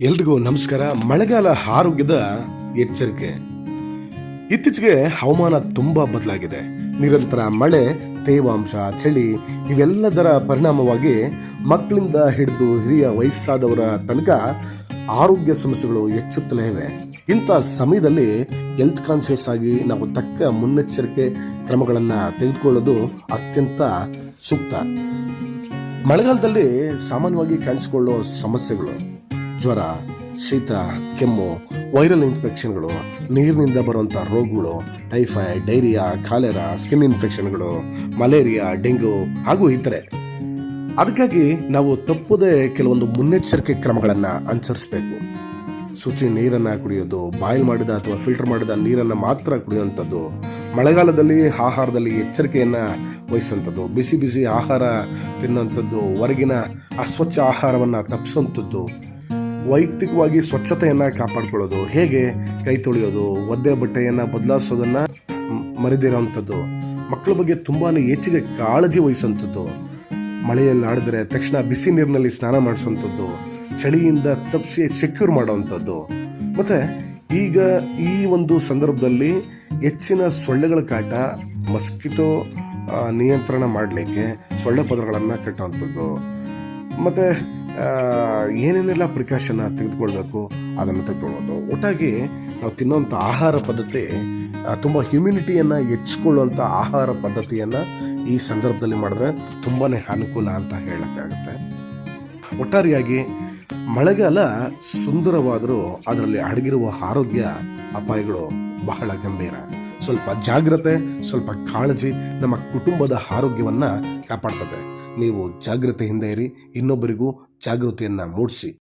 ಎಲ್ರಿಗೂ ನಮಸ್ಕಾರ. ಮಳೆಗಾಲ ಆರೋಗ್ಯದ ಎಚ್ಚರಿಕೆ. ಇತ್ತೀಚೆಗೆ ಹವಾಮಾನ ತುಂಬಾ ಬದಲಾಗಿದೆ. ನಿರಂತರ ಮಳೆ, ತೇವಾಂಶ, ಚಳಿ, ಇವೆಲ್ಲದರ ಪರಿಣಾಮವಾಗಿ ಮಕ್ಕಳಿಂದ ಹಿಡಿದು ಹಿರಿಯ ವಯಸ್ಸಾದವರ ತನಕ ಆರೋಗ್ಯ ಸಮಸ್ಯೆಗಳು ಹೆಚ್ಚುತ್ತಲೇ ಇವೆ. ಇಂಥ ಸಮಯದಲ್ಲಿ ಹೆಲ್ತ್ ಕಾನ್ಷಿಯಸ್ ಆಗಿ ನಾವು ತಕ್ಕ ಮುನ್ನೆಚ್ಚರಿಕೆ ಕ್ರಮಗಳನ್ನು ತೆಗೆದುಕೊಳ್ಳೋದು ಅತ್ಯಂತ ಸೂಕ್ತ. ಮಳೆಗಾಲದಲ್ಲಿ ಸಾಮಾನ್ಯವಾಗಿ ಕಾಣಿಸಿಕೊಳ್ಳೋ ಸಮಸ್ಯೆಗಳು ಜ್ವರ, ಶೀತ, ಕೆಮ್ಮು, ವೈರಲ್ ಇನ್ಫೆಕ್ಷನ್ಗಳು, ನೀರಿನಿಂದ ಬರುವಂಥ ರೋಗಗಳು, ಟೈಫಾಯ್ಡ್, ಡೈರಿಯಾ, ಕಾಲೆರಾ, ಸ್ಕಿನ್ ಇನ್ಫೆಕ್ಷನ್ಗಳು, ಮಲೇರಿಯಾ, ಡೆಂಗ್ಯೂ ಹಾಗೂ ಇತರೆ. ಅದಕ್ಕಾಗಿ ನಾವು ತಪ್ಪದೇ ಕೆಲವೊಂದು ಮುನ್ನೆಚ್ಚರಿಕೆ ಕ್ರಮಗಳನ್ನು ಅನುಸರಿಸಬೇಕು. ಶುಚಿ ನೀರನ್ನು ಕುಡಿಯೋದು, ಬಾಯ್ಲ್ ಮಾಡಿದ ಅಥವಾ ಫಿಲ್ಟರ್ ಮಾಡಿದ ನೀರನ್ನು ಮಾತ್ರ ಕುಡಿಯುವಂಥದ್ದು, ಮಳೆಗಾಲದಲ್ಲಿ ಆಹಾರದಲ್ಲಿ ಎಚ್ಚರಿಕೆಯನ್ನು ವಹಿಸುವಂಥದ್ದು, ಬಿಸಿ ಬಿಸಿ ಆಹಾರ ತಿನ್ನುವಂಥದ್ದು, ಹೊರಗಿನ ಅಸ್ವಚ್ಛ ಆಹಾರವನ್ನು ತಪ್ಪಿಸುವಂಥದ್ದು ವೈಯಕ್ತಿಕವಾಗಿ ಸ್ವಚ್ಛತೆಯನ್ನು ಕಾಪಾಡ್ಕೊಳ್ಳೋದು, ಹೇಗೆ ಕೈ ತೊಳೆಯೋದು, ಒದ್ದೆ ಬಟ್ಟೆಯನ್ನು ಬದಲಾಯಿಸೋದನ್ನು ಮರೆದಿರೋವಂಥದ್ದು ಮಕ್ಕಳ ಬಗ್ಗೆ ತುಂಬಾ ಹೆಚ್ಚಿಗೆ ಕಾಳಜಿ ವಹಿಸುವಂಥದ್ದು ಮಳೆಯಲ್ಲಿ ಆಡಿದ್ರೆ ತಕ್ಷಣ ಬಿಸಿ ನೀರಿನಲ್ಲಿ ಸ್ನಾನ ಮಾಡಿಸುವಂಥದ್ದು ಚಳಿಯಿಂದ ತಪ್ಪಿಸಿ ಸೆಕ್ಯೂರ್ ಮಾಡೋವಂಥದ್ದು ಮತ್ತು ಈಗ ಈ ಒಂದು ಸಂದರ್ಭದಲ್ಲಿ ಹೆಚ್ಚಿನ ಸೊಳ್ಳೆಗಳ ಕಾಟ ಮಸ್ಕಿಟೋ ನಿಯಂತ್ರಣ ಮಾಡಲಿಕ್ಕೆ ಸೊಳ್ಳೆ ಪದರಗಳನ್ನು ಕಟ್ಟುವಂಥದ್ದು ಮತ್ತು ಏನೇನೆಲ್ಲ ಪ್ರಿಕಾಷನ್ನ ತೆಗೆದುಕೊಳ್ಬೇಕು ಅದನ್ನು ತೆಗೆದುಕೊಳ್ಳೋದು. ಒಟ್ಟಾಗಿ ನಾವು ತಿನ್ನುವಂಥ ಆಹಾರ ಪದ್ಧತಿ ತುಂಬ ಹ್ಯುಮಿನಿಟಿಯನ್ನು ಹೆಚ್ಚಿಕೊಳ್ಳುವಂಥ ಆಹಾರ ಪದ್ಧತಿಯನ್ನು ಈ ಸಂದರ್ಭದಲ್ಲಿ ಮಾಡಿದ್ರೆ ತುಂಬಾ ಅನುಕೂಲ ಅಂತ ಹೇಳೋಕ್ಕಾಗುತ್ತೆ. ಒಟ್ಟಾರೆಯಾಗಿ ಮಳೆಗಾಲ ಸುಂದರವಾದರೂ ಅದರಲ್ಲಿ ಅಡಗಿರುವ ಆರೋಗ್ಯ ಅಪಾಯಗಳು ಬಹಳ ಗಂಭೀರ. ಸ್ವಲ್ಪ ಜಾಗ್ರತೆ, ಸ್ವಲ್ಪ ಕಾಳಜಿ ನಮ್ಮ ಕುಟುಂಬದ ಆರೋಗ್ಯವನ್ನು ಕಾಪಾಡ್ತದೆ. ನೀವು ಜಾಗ್ರತೆಯಿಂದ ಇರಿ, ಇನ್ನೊಬ್ಬರಿಗೂ જાગૃતિના મૂળથી